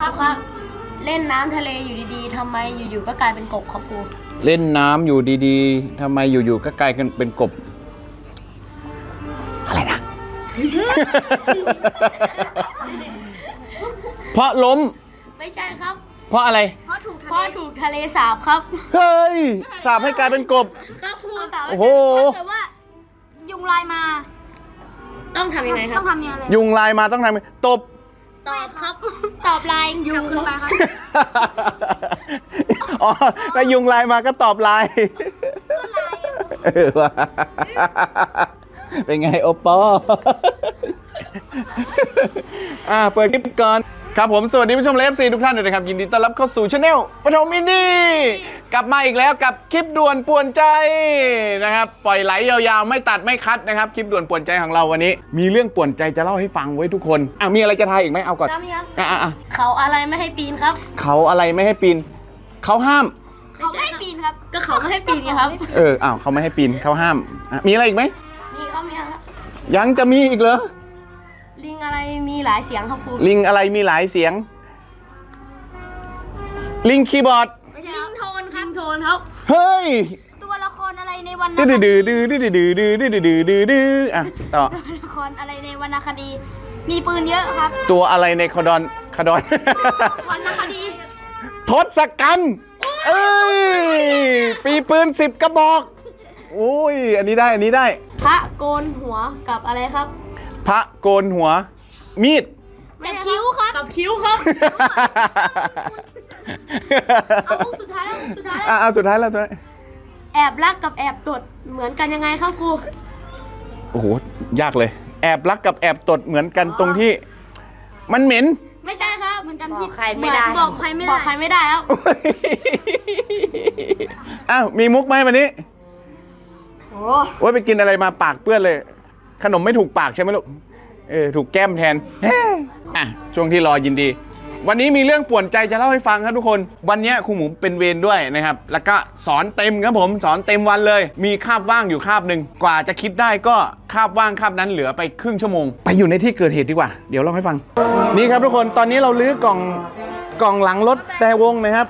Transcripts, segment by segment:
ครับครับ เล่นน้ำทะเลอยู่ดีๆทำไมอยู่ๆก็กลายเป็นกบครับครูเล่นน้ำอยู่ดีๆทำไมอยู่ๆก็กลายเป็นเป็นกบ อะไรนะ เพราะล้ม ไม่ใช่ครับเพราะอะไรเพราะถูกเพราะถูกทะเลสาบครับ เฮ้ย สาบให้กลายเป็นกบ ครับครูสาบโอ้โห ถ้าเกิดว่า ยุงลายมาต้องทำยังไงครัต้บ องทำยังไงยุงลายมาต้องทำไงตบ ตอบครับตอบลายกลับขึ้นไปครับอ๋อแล้วยุงลายมาก็ตอบลายก็ลายอะเออว่ะเป็นไงโอปออ่าเปิดคลิปก่อน ครับผมสวัสดีผู้ชมเลฟซีทุกท่านด้วยนะครับ ยินดีต้อนรับเข้าสู่ช anel ปฐมอินดี้กลับมาอีกแล้วกับคลิปด่วนป่วนใจนะครับปล่อยไหลยาวๆ ไม่ตัดไม่คัดนะครับคลิปด่วนป่วนใจของเราวันนี้ มีเรื่องป่วนใจจะเล่าให้ฟังไว้ทุกคนอะมีอะไรจะทายอีกไหมเอาก่อนน้ำยังอะอะอะเขาอะไรไม่ให้ปีนครับ เขาอะไรไม่ให้ปีนเขาห้าม เขาไม่ให้ปีนครับ ก็เขาไม่ให้ปีนไงครับ เอออ้าวเขาไม่ให้ปีนเขาห้ามอะมีอะไรอีกไหมมีครับมีครับยังจะมีอีกเหรอ ลิงอะไรมีหลายเสียงครับครูลิงอะไรมีหลายเสียง ลิงคีย์บอร์ดไม่ใช่ลิครับงโทนคลิรับงโทนครับ เฮ้ย ตัวละครอะไรในวรรณคดื้อดีดื้อดื้อดื้อดื้อดื้อดื้อดื้อดื้อดื้อดื้ออะต่อ ตัวละครอะไรในวรรณคดี มีปืนเยอะครับตัวอะไรในคดอนคดอน วรรณคดีทศกัณฐ์เอ้ย ปีปืนสิบกระบอก โอ้ย อันนี้ได้ อันนี้ได้ พระโกนหัวกับอะไรครับ พระโกนหัว มีด กับคิ้วครับ กับคิ้วครับ เอามุกสุดท้ายแล้วมุกสุดท้ายแล้ว อะเอาสุดท้ายแล้วสุดท้ายแอบรักกับแอบตดเหมือนกันยังไงครับครู โอ้โห ยากเลย แอบรักกับแอบตดเหมือนกันตรงที่ มันเหม็น ไม่ใช่ครับเหมือนกันบที่อกใครไม่ได้บอกใครไม่บได้อกใครไม่ได้ครับ อ้าวมีมุกไหมวันนี้ โอ้โอ้ยไปกินอะไรมาปากเปื้อนเลย ขนมไม่ถูกปากใช่ไหมลูก เออ ถูกแก้มแทนเฮ้อะ ช่วงที่รอยินดี วันนี้มีเรื่องป่วนใจจะเล่าให้ฟังครับทุกคน วันนี้ครูหมูเป็นเวรด้วยนะครับ แล้วก็สอนเต็มครับผม สอนเต็มวันเลย มีคาบว่างอยู่คาบหนึ่ง กว่าจะคิดได้ก็คาบว่างคาบนั้นเหลือไปครึ่งชั่วโมง ไปอยู่ในที่เกิดเหตุดีกว่า เดี๋ยวเล่าให้ฟัง นี่ครับทุกคน ตอนนี้เราลื้อกล่องกล่องหลังรถแต่วงนะครับ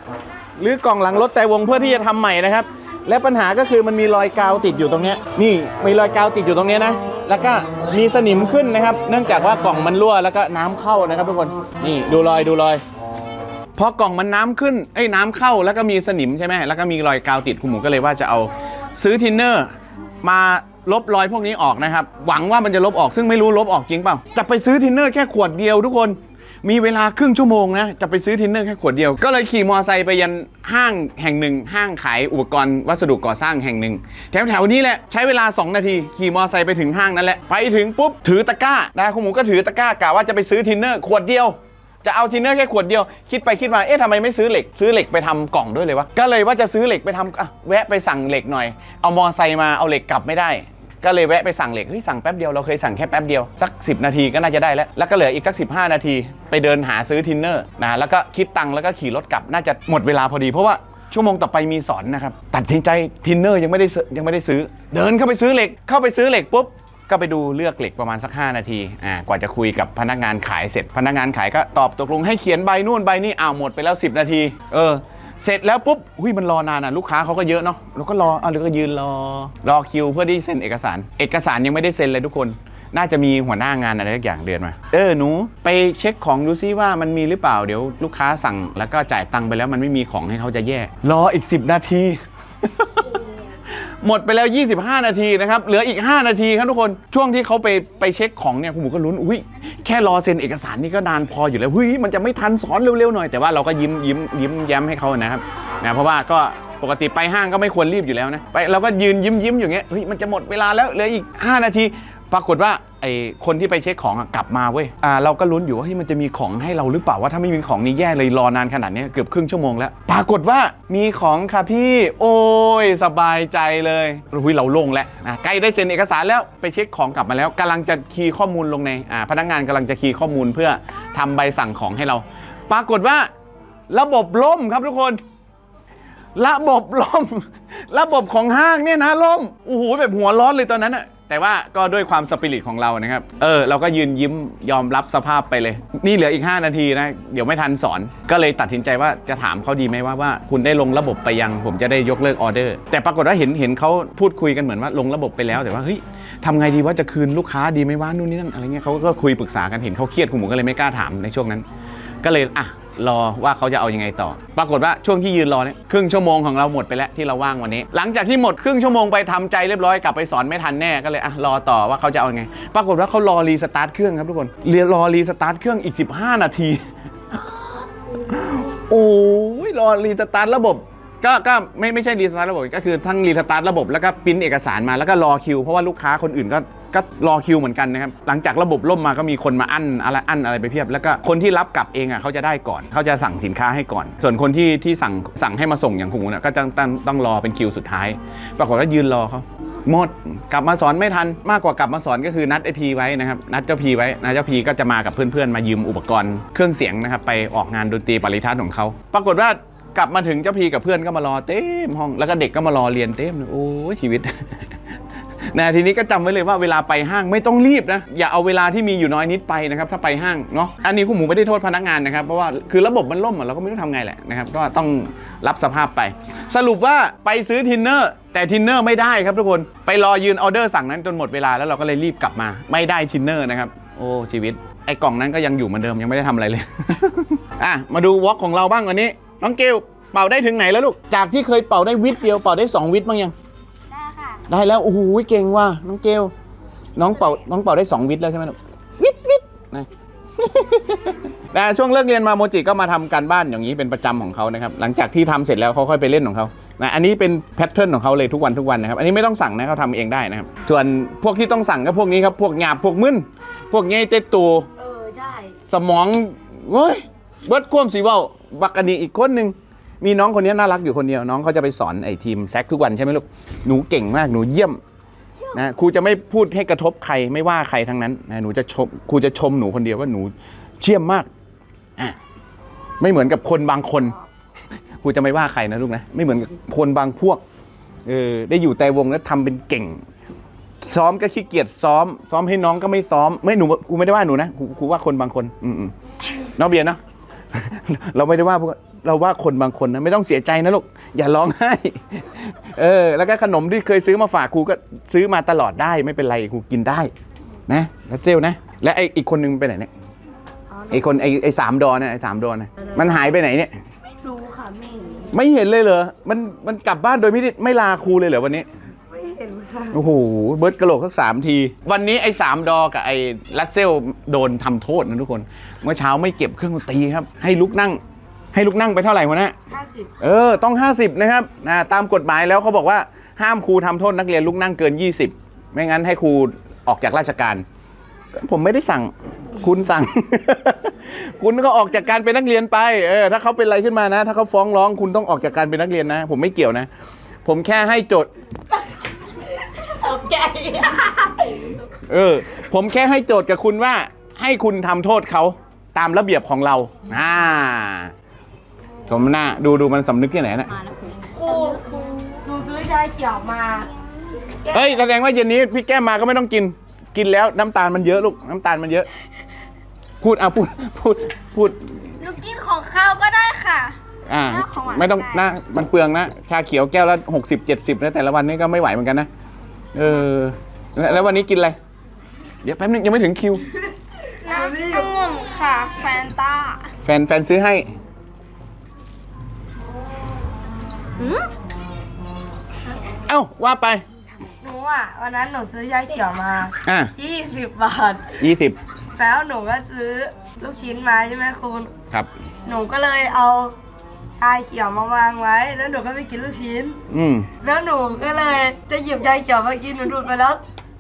หรือกล่องหลังรถแต่วงเพื่อที่จะทำใหม่นะครับ และปัญหาก็คือมันมีรอยกาวติดอยู่ตรงเนี้ยนี่มีรอยกาวติดอยู่ตรงเนี้ยนะ แล้วก็มีสนิมขึ้นนะครับ เนื่องจากว่ากล่องมันรั่วแล้วก็น้ำเข้านะครับทุกคนนี่ดูรอยดูรอยพอกล่องมันน้ำขึ้นเอ้น้ำเข้าแล้วก็มีสนิมใช่ไหมแล้วก็มีรอยกาวติดคุณหมูก็เลยว่าจะเอาซื้อทินเนอร์มาลบรอยพวกนี้ออกนะครับ หวังว่ามันจะลบออกซึ่งไม่รู้ลบออกจริงเปล่าจะไปซื้อทินเนอร์แค่ขวดเดียวทุกคน มีเวลาครึ่งชั่วโมงนะ จะไปซื้อทินเนอร์แค่ขวดเดียว ก็เลยขี่มอไซค์ไปยันห้างแห่งหนึ่ง ห้างขายอุปกรณ์วัสดุก่อสร้างแห่งหนึ่ง แถวแถวๆนี้แหละ ใช้เวลา 2 นาที ขี่มอไซค์ไปถึงห้างนั่นแหละ ไปถึงปุ๊บ ถือตะกร้านะคุณหมูก็ถือตะกร้ากะว่าจะไปซื้อทินเนอร์ขวดเดียวจะเอาทินเนอร์แค่ขวดเดียว คิดไปคิดมา เอ๊ะทำไมไม่ซื้อเหล็ก ซื้อเหล็กไปทำกล่องด้วยเลยวะ ก็เลยว่าจะซื้อเหล็กไปทำอะแวะไปสั่งเหล็กหน่อย เอามอไซค์มา เอาเหล็กกลับไม่ได้ ก็เลยแวะไปสั่งเหล็กเฮ้ยสั่งแป๊บเดียวเราเคยสั่งแค่แป๊บเดียวสัก 10 นาทีก็น่าจะได้แล้ว แล้วก็เหลืออีกสัก 15 นาที ไปเดินหาซื้อทินเนอร์นะแล้วก็คิดตังค์แล้วก็ขี่รถกลับน่าจะหมดเวลาพอดีเพราะว่าชั่วโมงต่อไปมีสอนนะครับตัดสินใจทินเนอร์ยังไม่ได้ซื้อยังไม่ได้ซื้อ เดินเข้าไปซื้อเหล็กเข้าไปซื้อเหล็กปุ๊บก็ไปดูเลือกเหล็กประมาณสัก 5 นาที อ่า กว่าจะคุยกับพนักงานขายเสร็จ พนักงานขายก็ตอบตกลงให้เขียนใบนู่นใบนี่อ้าวหมดไปแล้ว 10 นาที เออ เสร็จแล้วปุ๊บหุ้ยมันรอนานอะลูกค้าเขาก็เยอะเนาะเราก็รออะเราก็ยืนรอรอคิวเพื่อที่เซ็นเอกสาร เอกสารยังไม่ได้เซ็นเลยทุกคน น่าจะมีหัวหน้างานอะไรสักอย่างเดือนมา เออหนู ไปเช็คของดูซิว่ามันมีหรือเปล่าเดี๋ยวลูกค้าสั่งแล้วก็จ่ายตังค์ไปแล้วมันไม่มีของให้เขาจะแย่รออีก 10 นาที หมดไปแล้ว 25 นาทีนะครับ เหลืออีก 5 นาทีครับทุกคน ช่วงที่เขาไปไปเช็คของเนี่ยคุณหมูก็ลุ้น อุ้ยแค่รอเซ็นเอกสารนี่ก็นานพออยู่แล้วเฮ้ยมันจะไม่ทันสอนเร็วๆหน่อย แต่ว่าเราก็ยิ้มยิ้มยิ้มแย้มให้เขานะครับ นะเพราะว่าก็ปกติไปห้างก็ไม่ควรรีบอยู่แล้วนะ ไปเราก็ยืนยิ้มยิ้มอย่างเงี้ย เฮ้ยมันจะหมดเวลาแล้วเหลืออีก 5 นาที ปรากฏว่า ไอคนที่ไปเช็คของอะกลับมาเว้ยอ่าเราก็ลุ้นอยู่ว่าเฮ้ยมันจะมีของให้เราหรือเปล่าว่าถ้าไม่มีของนี่แย่เลยรอนานขนาดเนี้ยเกือบครึ่งชั่วโมงแล้ว ปรากฏว่ามีของค่ะพี่ โอ้ยสบายใจเลยหุยเราโล่งแล้วนะใกล้ได้เซ็นเอกสารแล้วไปเช็คของกลับมาแล้วกำลังจะคีย์ข้อมูลลงในอ่าพนักงานกำลังจะคีย์ข้อมูลเพื่อทำใบสั่งของให้เรา ปรากฏว่าระบบล่มครับทุกคน ระบบล่ม ระบบของห้างเนี่ยนะล่ม โอ้โหแบบหัวร้อนเลยตอนนั้นอะ แต่ว่าก็ด้วยความสปิริตของเรานะครับ เออ เราก็ยืนยิ้มยอมรับสภาพไปเลย นี่เหลืออีก 5 นาทีนะ เดี๋ยวไม่ทันสอน ก็เลยตัดสินใจว่าจะถามเขาดีไหมว่าว่าคุณได้ลงระบบไปยัง ผมจะได้ยกเลิกออเดอร์ แต่ปรากฏว่าเห็นเห็นเขาพูดคุยกันเหมือนว่าลงระบบไปแล้ว แต่ว่าเฮ้ยทำไงดีว่าจะคืนลูกค้าดีไหมว่านู่นนี่นั่นอะไรเงี้ยเขาก็คุยปรึกษากันเห็นเขาเครียดคุณหมูก็เลยไม่กล้าถามในช่วงนั้น ก็เลยอะ รอว่าเขาจะเอายังไงต่อ ปรากฏว่าช่วงที่ยืนรอเนี่ยครึ่งชั่วโมงของเราหมดไปแล้วที่เราว่างวันนี้ หลังจากที่หมดครึ่งชั่วโมงไปทำใจเรียบร้อยกลับไปสอนไม่ทันแน่ก็เลยอะรอต่อว่าเขาจะเอายังไง ปรากฏว่าเขารอรีสตาร์ทเครื่องครับทุกคนเรียรอรีสตาร์ทเครื่องอีก 15 นาที โอ้ยรอรีสตาร์ทระบบ ก็ก็ไม่ไม่ใช่รีสตาร์ทระบบก็คือทั้งรีสตาร์ทระบบแล้วก็ปริ้นเอกสารมาแล้วก็รอคิว เพราะว่าลูกค้าคนอื่นก็ก็รอคิวเหมือนกันนะครับ หลังจากระบบล่มมาก็มีคนมาอั้นอะไรอั้นอะไรไปเพียบ แล้วก็คนที่รับกลับเองอะเขาจะได้ก่อน เขาจะสั่งสินค้าให้ก่อน ส่วนคนที่ที่สั่งสั่งให้มาส่งอย่างคุณน่ะก็จะต้องต้องรอเป็นคิวสุดท้าย ปรากฏว่ายืนรอเขาหมดกลับมาสอนไม่ทันมากกว่ากลับมาสอนก็คือนัดไอพีไว้นะครับนัดเจ้าพีไว้นัดเจ้าพีก็จะมากับเพื่อนๆมายืมอุปกรณ์เครื่องเสียงนะครับไปออกงานดนตรีปริทัศน์ของเขาปรากฏว่า กลับมาถึงเจ้าพีกับเพื่อนก็มารอเต็มห้องแล้วก็เด็กก็มารอเรียนเต็มโอ้ชีวิตนะทีนี้ก็จำไว้เลยว่าเวลาไปห้างไม่ต้องรีบนะ อย่าเอาเวลาที่มีอยู่น้อยนิดไปนะครับ ถ้าไปห้างเนาะอันนี้คุณหมูไม่ได้โทษพนักงานนะครับ เพราะว่าคือระบบมันล่มอะเราก็ไม่รู้ทำไงแหละนะครับ ก็ต้องรับสภาพไป สรุปว่าไปซื้อทินเนอร์ แต่ทินเนอร์ไม่ได้ครับทุกคนไปรอยืนออเดอร์สั่งนั้นจนหมดเวลาแล้วเราก็เลยรีบกลับมา ไม่ได้ทินเนอร์นะครับโอ้ชีวิตไอ้กล่องนั้นก็ยังอยู่เหมือนเดิมยังไม่ได้ทำอะไรเลยอะมาดูวอล์กของเราบ้างวันนี้ น้องเกลเป่าได้ถึงไหนแล้วลูก จากที่เคยเป่าได้วิทย์เดียวเป่าได้สองวิทย์บ้างยัง ได้ค่ะ ได้แล้วโอ้โหเก่งว่ะน้องเกลน้องเป่าน้องเป่าได้2วิทย์แล้วใช่ไหมลูกวิทย์วิทย์นะนะช่วงเลิกเรียนมาโมจิก็มาทำการบ้านอย่างนี้เป็นประจำของเขานะครับ หลังจากที่ทำเสร็จแล้วเขาค่อยไปเล่นของเขานะอันนี้เป็นแพทเทิร์นของเขาเลยทุกวันทุกวันนะครับ อันนี้ไม่ต้องสั่งนะเขาทำเองได้นะครับ ส่วนพวกที่ต้องสั่งก็พวกนี้ครับ พวกหยาบพวกมึนพวกเงี้ยเตตูเออใช่สมองเว้ยเบิร์ดควมสีเว่า บักกนีอีกคนหนึ่งมีน้องคนนี้น่ารักอยู่คนเดียวน้องเขาจะไปสอนไอ้ทีมแซกทุกวันใช่ไหมลูกหนูเก่งมากหนูเยี่ยมนะครูจะไม่พูดให้กระทบใครไม่ว่าใครทั้งนั้นนะหนูจะชมครูจะชมหนูคนเดียวว่าหนูเชี่ยมมากอะไม่เหมือนกับคนบางคนครูจะไม่ว่าใครนะลูกนะไม่เหมือนกับคนบางพวกเออได้อยู่แต่วงแล้วทำเป็นเก่ง ซ้อมก็ขี้เกียจซ้อม ซ้อมให้น้องก็ไม่ซ้อม ไม่หนูกูไม่ได้ว่าหนูนะกูกูว่าคนบางคนอืมอืมน้องเบียร์เนาะ เราไม่ได้ว่าพวกเราว่าคนบางคนนะไม่ต้องเสียใจนะลูกอย่าร้องไห้เออแล้วก็ขนมที่เคยซื้อมาฝากครูก็ซื้อมาตลอดได้ไม่เป็นไรครูกินได้นะแล้วเซลนะ และไออีกคนนึงไปไหนเนี่ยไอคนไอไอสามดอนนะไอสามดอนนะมันหายไปไหนเนี่ยไม่รู้ค่ะไม่เห็นไม่เห็นเลยเหรอมันมันกลับบ้านโดยไม่ได้ไม่ลาครูเลยเหรอวันนี้ไม่ เห็นค่ะ โอ้โห เบิร์ดกระโหลกสักสามที วันนี้ไอ้สามดอกับไอ้ลัดเซลโดนทำโทษนะทุกคน เมื่อเช้าไม่เก็บเครื่องดนตรีครับ ให้ลุกนั่ง ให้ลุกนั่งไปเท่าไหร่วะนะห้าสิบเออ ต้อง 50 นะครับนะตามกฎหมายแล้วเขาบอกว่าห้ามครูทำโทษนักเรียนลุกนั่งเกิน 20 ไม่งั้นให้ครูออกจากราชการ ผมไม่ได้สั่ง คุณสั่ง คุณก็ออกจากการเป็นนักเรียนไป เออ ถ้าเขาเป็นอะไรขึ้นมานะ ถ้าเขาฟ้องร้องคุณต้องออกจากการเป็นนักเรียนนะ ผมไม่เกี่ยวนะ ผมแค่ให้โจทย์ ตกใจ เออ ผมแค่ให้โจทย์กับคุณว่าให้คุณทำโทษเขาตามระเบียบของเรา อ่าสมหน้าดูดูมันสำนึกที่ไหนนะมาแล้วครูครูครูหนูซื้อชาเขียวมาเฮ้ยแสดงว่าเย็นนี้พี่แก้มมาก็ไม่ต้องกิน กินแล้วน้ำตาลมันเยอะลูกน้ำตาลมันเยอะ พูดอะพูดพูดพูด หนูกินของข้าวก็ได้ค่ะ อ่าแล้วของหวานไม่ต้องได้ นะมันเปลืองนะ ชาเขียวแก้วละหกสิบเจ็ดสิบนะแต่ละวันนี้ก็ไม่ไหวเหมือนกันนะ เออแล้วแล้ววันนี้กินอะไร เดี๋ยวแป๊บนึงยังไม่ถึงคิว น้ำองุ่นค่ะแฟนตาแฟนแฟนซื้อให้อืมเอ้าว่าไป หนูอะวันนั้นหนูซื้อชาเขียวมาอะ20บาท ยี่สิบแล้วหนูก็ซื้อลูกชิ้นมาใช่ไหมคุณ ครับ หนูก็เลยเอา ชาเขียวมาวางไว้ แล้วหนูก็ไปกินลูกชิ้น อืม แล้วหนูก็เลยจะหยิบชาเขียวมากินหนูดูดไปแล้ว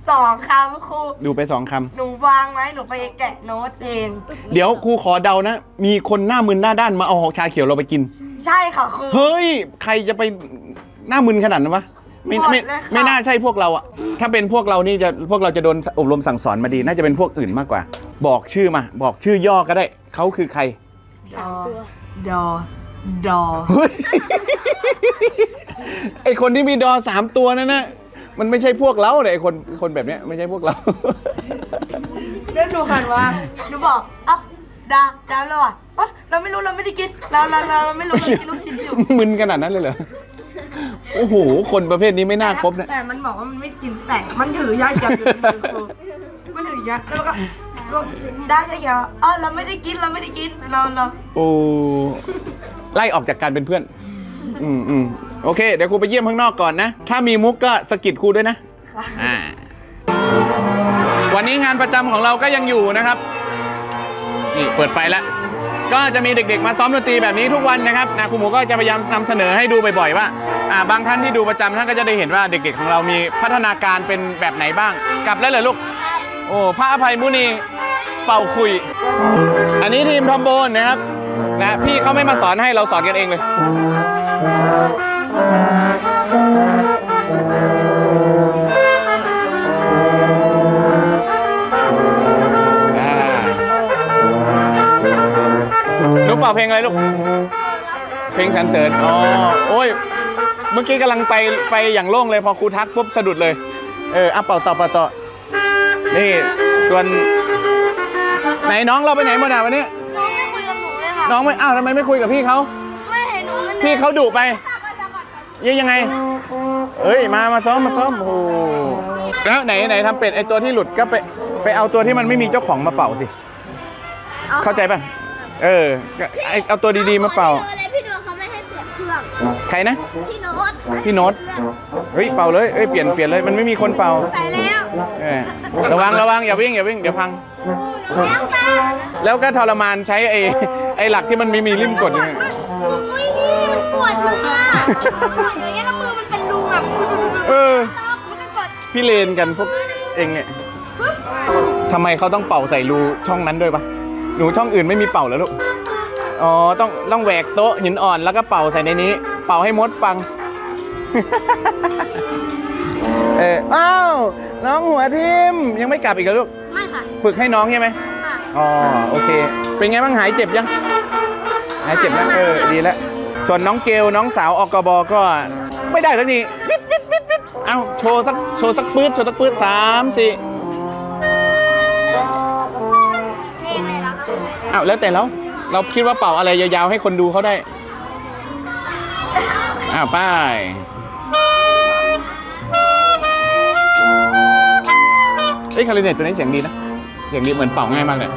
สองคำครูดูไปสองคหนูวางไว้หนูไปแกะโน้ตเองำ เดี๋ยวครูขอเดานะ มีคนหน้ามึนหน้าด้านมาเอาชาเขียวเราไปกิน ใช่ค่ะครู เฮ้ย ใครจะไปหน้ามึนขนาดนั้นวะไม่หมดไม่เลยค่ะ ไม่น่าใช่พวกเราอะถ้าเป็นพวกเรานี่จะพวกเราจะโดนอบรมสั่งสอนมาดี น่าจะเป็นพวกอื่นมากกว่า บอกชื่อมา บอกชื่อย่อก็ได้ เขาคือใครสามตัวดอ ดอ เฮ้ยไอคนที่มีดอสามตัวนั่นนะมันไม่ใช่พวกเราเลยไอ้คนคนแบบเนี้ยไม่ใช่พวกเรา แล้วหนูหันมาหนูบอกเอ้าดาดาเราอะเอ้าเราไม่รู้เราไม่ได้กิน เราเราเราเราไม่รู้เรากินลูกชิ้นอยู่มึนขนาดนั้นเลยเหรอ โอ้โห คนประเภทนี้ไม่น่าคบนะ แต่มันบอกว่ามันไม่กินแต่มันถือยัดยัดอยู่ในมือครูมันถือยัดแล้วก็บอกได้ก็อย่าเอ้าเราไม่ได้กินเราไม่ได้กินเราเราโอ้ ไล่ออกจากการเป็นเพื่อน อืมอืมโอเค เดี๋ยวครูไปเยี่ยมข้างนอกก่อนนะ ถ้ามีมุกก็สะกิดครูด้วยนะอ่าวันนี้งานประจำของเราก็ยังอยู่นะครับ นี่เปิดไฟแล้ว ก็จะมีเด็กๆมาซ้อมดนตรีแบบนี้ทุกวันนะครับนะครูหมูก็จะพยายามนำเสนอให้ดูบ่อยๆว่าอ่า บางท่านที่ดูประจำท่านก็จะได้เห็นว่าเด็กๆของเรามีพัฒนาการเป็นแบบไหนบ้าง กลับแล้วเหรอลูก โอ้พระอภัยมุนีเป่าคุย อันนี้ทีมทอมโบนนะครับ นะพี่เขาไม่มาสอนให้เราสอนกันเองเลยอ่าหนูเป่าเพลงอะไรลูก เพลงสรรเสริญ อ๋อ โอ้ย เมื่อกี้กำลังไปไปอย่างโล่งเลยพอครูทักปุ๊บสะดุดเลย เอออะเป่าต่อเป่าต่อ นี่ส่วนไหนน้องเราไปไหนมดอะวันนี้ นูเลยค่ะน้องไม่อ้าวทำไมไม่คุยกับพี่เขา ไม่เห็นหนูมันพี่เขาดุไปยังยังไง เอ้ย มา มาซ้อม มาซ้อม โอ้โหแล้วไหนไหนทำเป็ดไอตัวที่หลุดก็ไปไปเอาตัวที่มันไม่มีเจ้าของมาเป่าสิ เข้าใจป่ะ เออก็ไอเอาตัวดีๆมาเป่าเลยพี่โน้ตเขาไม่ให้เปลี่ยนเครื่อง ใครนะ พี่โน้ตพี่โน้ตเฮ้ย เป่าเลย เอ้ย เปลี่ยน เปลี่ยนเลย มันไม่มีคนเป่า ไปแล้วเออระวัง ระวัง อย่าวิ่ง อย่าวิ่ง เดี๋ยวพัง แล้วตาแล้วก็ทรมานใช้ไอ้ไอ้หลักที่มันไม่มีริมกดยังไงอุ้ยพี่มันปวดมืออะปวดอย่างเงี้ยแล้วมือมันเป็นรูแบบเออมันก็กดพี่เลนกันพวกเองเนี่ยทำไมเขาต้องเป่าใส่รูช่องนั้นด้วยปะหนูช่องอื่นไม่มีเป่าแล้วลูก อ๋อ ต้องต้องแหวกโต๊ะหินอ่อนแล้วก็เป่าใส่ในนี้ เป่าให้มดฟัง เอออ้าว น้องหัวทิมยังไม่กลับอีกเหรอลูก ไม่ค่ะฝึกให้น้องใช่ไหม ค่ะ อ๋อ โอเค เป็นไงบ้างหายเจ็บยังหายเจ็บแล้วเออดีแล้วส่วนน้องเกลน้องสาวอกบก็ไม่ได้สักทีวิดวิดวิดวิดเอาโชว์สักโชว์สักปื๊ดโชว์สักปื๊ดสามสี่เพลงเลยแล้วค่ะอ้าวแล้วแต่เราเราคิดว่าเป่าอะไรยาวๆให้คนดูเขาได้อ้าวไป้ายเอ้ยคาริเนตตัวนี้เสียงดีนะเสียงดีเหมือนเป่าง่ายมากเลย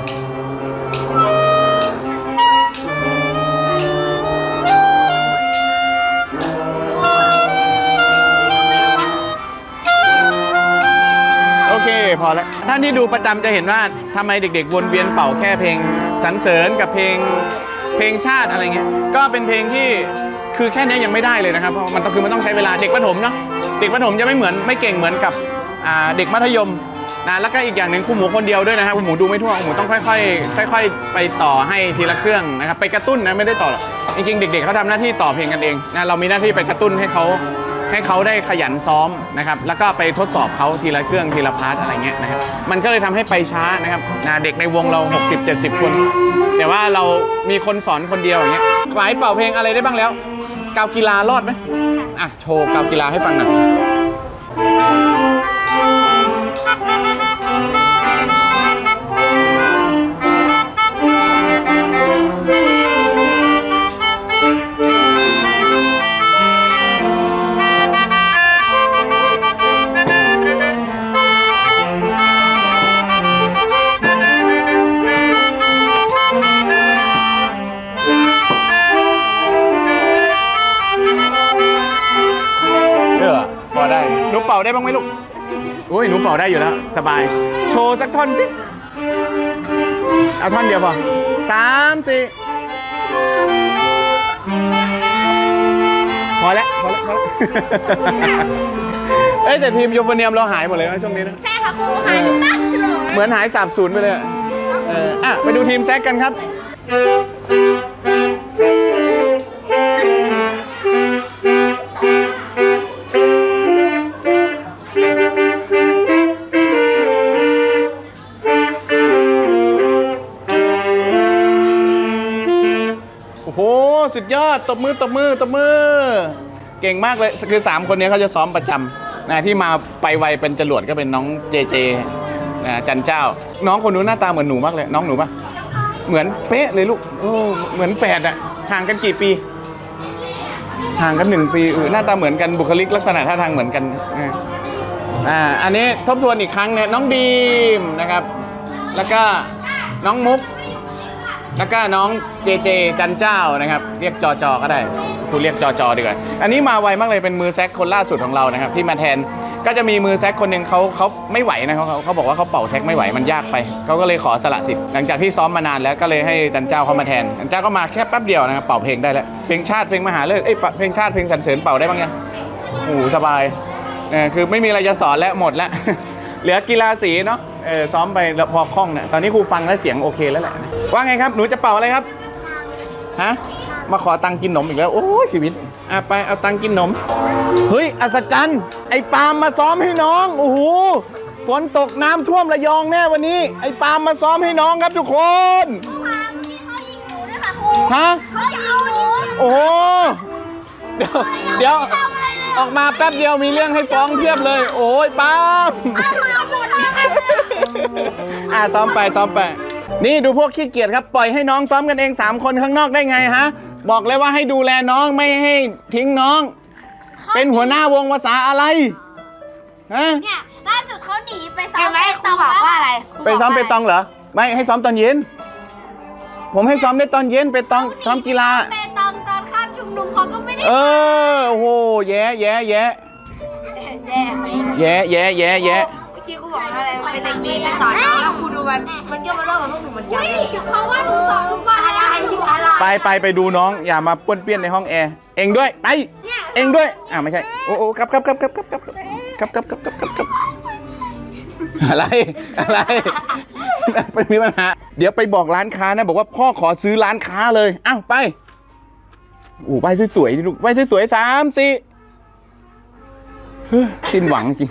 พอแล้วท่านที่ดูประจำจะเห็นว่าทำไมเด็ก ๆ วนเวียนเป่าแค่เพลงสรรเสริญกับเพลงเพลงชาติอะไรเงี้ยก็เป็นเพลงที่คือแค่นี้ยังไม่ได้เลยนะครับเพราะมันต้องคือมันต้องใช้เวลาเด็กประถมเนาะเด็กประถมจะไม่เหมือนไม่เก่งเหมือนกับเด็กมัธยมนะแล้วก็อีกอย่างหนึ่งครูหมูคนเดียวด้วยนะครับครูหมูดูไม่ทั่วครูหมูต้องค่อยๆค่อย ๆ ไปต่อให้ทีละเครื่องนะครับไปกระตุ้นนะไม่ได้ต่อหรอกจริงๆเด็ก ๆเขาทำหน้าที่ต่อเพลงกันเองนะเรามีหน้าที่ไปกระตุ้นให้เขา ให้เขาได้ขยันซ้อมนะครับ แล้วก็ไปทดสอบเขาทีละเครื่องทีละพาร์ทอะไรเงี้ยนะครับ มันก็เลยทำให้ไปช้านะครับนะเด็กในวงเรา 60 70 คน แต่ว่าเรามีคนสอนคนเดียวอย่างเงี้ยหวายเป่าเพลงอะไรได้บ้างแล้ว กาวกีฬารอดไหมอะ โชว์กาวกีฬาให้ฟังหน่อยเได้บ้างไหมลูกโอ้ยหนูเป่าได้อยู่แล้ว สบาย โชว์สักท่อนสิ เอาท่อนเดียวพอสามสี่พอแล้วพอแล้วพอแล้วเอ้ยแต่ทีมโยโฟเนียมเราหายหมดเลยนะช่วงนี้นะ ใช่ค่ะครูหายตัดเลยเหมือนหายสาบสูญไปเลยอะเอออะไปดูทีมแซกกันครับ สุดยอด ตบมือ ตบมือ ตบมือ เก่งมากเลย คือ 3 คนนี้เขาจะซ้อมประจำนะที่มาไปไวเป็นจรวดก็เป็นน้องเจเจนะจันเจ้า น้องคนนู้นหน้าตาเหมือนหนูมากเลย น้องหนูปะเหมือนเป๊ะเลยลูกโอ้เหมือนแฝดอะห่างกันกี่ปี ห่างกันหนึ่งปีเออหน้าตาเหมือนกัน บุคลิกลักษณะท่าทางเหมือนกันอออ่า อันนี้ทบทวนอีกครั้งเนี่ยน้องดีมนะครับ แล้วก็น้องมุก แล้วก็น้องเจเจจันเจ้านะครับ เรียกจอจอก็ได้คุณเรียกจอจอดีกว่าอันนี้มาไวมากเลยเป็นมือแซกคนล่าสุดของเรานะครับ ที่มาแทนก็จะมีมือแซกคนหนึ่งเขาเขาไม่ไหวนะเขาเขาเขาบอกว่าเขาเป่าแซกไม่ไหวมันยากไปเขาก็เลยขอสละสิทธิ์หลังจากที่ซ้อมมานานแล้วก็เลยให้จันเจ้าเขามาแทนจันเจ้าก็มาแค่แป๊บเดียวนะครับเป่าเพลงได้แล้วเพลงชาติเพลงมหาเลิกเอ้ยเพลงชาติเพลงสรรเสริญเป่าได้บ้างยังโอ้โหสบายเออคือไม่มีอะไรจะสอนแล้วหมดแล้ว เหลือกีฬาสีเนาะเออซ้อมไปแล้วพอคล่องเนี่ยตอนนี้ครูฟังแล้วเสียงโอเคแล้วแหละว่าไงครับ หนูจะเป่าอะไรครับฮะมาขอตังค์กินนมอีกแล้ว โอ้ยชีวิตอะไปเอาตังค์กินนม เฮ้ย อัศจรรย์ไอ้ปาล์มมาซ้อมให้น้อง โอ้โหฝนตกน้ำท่วมระยองแน่วันนี้ ไอ้ปาล์มมาซ้อมให้น้องครับทุกคนครูพาเมื่อกี้เขายิงหนูด้วยค่ะครูฮะเขาจะเอาหนูโอ้โหเดี๋ยวเดี๋ยว ออกมาแป๊บเดียวมีเรื่องให้ฟ้องเพียบเลย โอ้ยปาล์มเอาหมดเลยค่ะอะซ้อมไปซ้อมไป นี่ดูพวกขี้เกียจครับปล่อยให้น้องซ้อมกันเอง 3 คนข้างนอกได้ไงฮะ บอกเลยว่าให้ดูแลน้องไม่ให้ทิ้งน้อง เป็นหัวหน้าวงภาษาอะไรฮะเนี่ยล่าสุดเขาหนีไปซ้อเห็มนไหมเปคตรูองบอกว่าแล้วอะไรไปซ้อมเปตองเหรอ ไม่ให้ซ้อมตอนเย็น ผมให้ซ้อมได้ตอนเย็นไปตองซ้อมกีฬา เขาก็ไม่ได้เออโอ้โหแย่แย่แย่แย่ไหมแย่แย่แย่แย่เมื่อกี้ครูบอกว่าอะไรเป็นเด็กดีไปสอนน้องแล้วครูดูมัน มันก็มาเล่ากับพวกหนูมันยัเฮ้งยเพราะว่าหนูสอนทุกวันอะไรอะไรไปไปไปดูน้องอย่ามาป้วนเปี้ยนในห้องแอร์เองด้วยไปเองด้วยอ่าไม่ใช่โอ้โอ้ครับครับครับครับครับครับครับครับครับครับครับครับอะไรอะไรเป็นมีปัญหาเดี๋ยวไปบอกร้านค้านะ บอกว่าพ่อขอซื้อร้านค้าเลยอ้าวไปโอ้ใบสวยๆดิลูกใบสวยๆสามสี่เฮ้ยสิ้นหวังจริง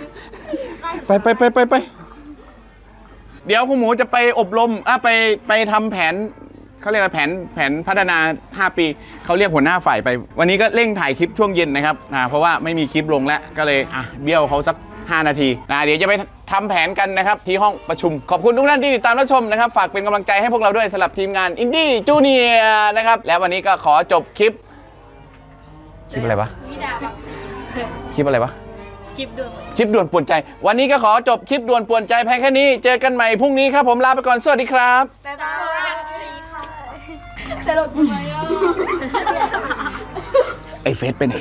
ไปไปไปไปไปเดี๋ยวคุณหมูจะไปอบรมอะไปไปทำแผนเขาเรียกว่าแผนแผนพัฒนา 5 ปีเขาเรียกหัวหน้าฝ่ายไป วันนี้ก็เร่งถ่ายคลิปช่วงเย็นนะครับอ่าเพราะว่าไม่มีคลิปลงแล้วก็เลยอะเบี้ยวเขาสัก 5 นาทีนะเดี๋ยวจะไปทำแผนกันนะครับ ที่ห้องประชุม ขอบคุณทุกท่านที่ติดตามรับชมนะครับ ฝากเป็นกำลังใจให้พวกเราด้วยสำหรับทีมงานอินดี้จูเนียนะครับ และวันนี้ก็ขอจบคลิป คลิปอะไรวะคลิปอะไรวะคลิปด่วนป่วนใจ วันนี้ก็ขอจบคลิปด่วนป่วนใจแพ้แค่นี้ เจอกันใหม่พรุ่งนี้ครับผมลาไปก่อนสวัสดีครับไอเฟสไปไหน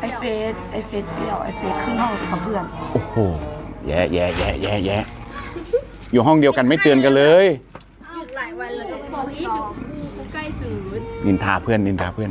ไอเฟสไอเฟสเปรี้ยวไอเฟสขึ้นห้องกับเพื่อนโอ้โหแย่แย่แย่แย่แย่อยู่ห้องเดียวกันไม่เตือนกันเลยหยุดหลายวันแล้วก็บอกให้ดูครูใกล้สื่อนินทาเพื่อนนินทาเพื่อน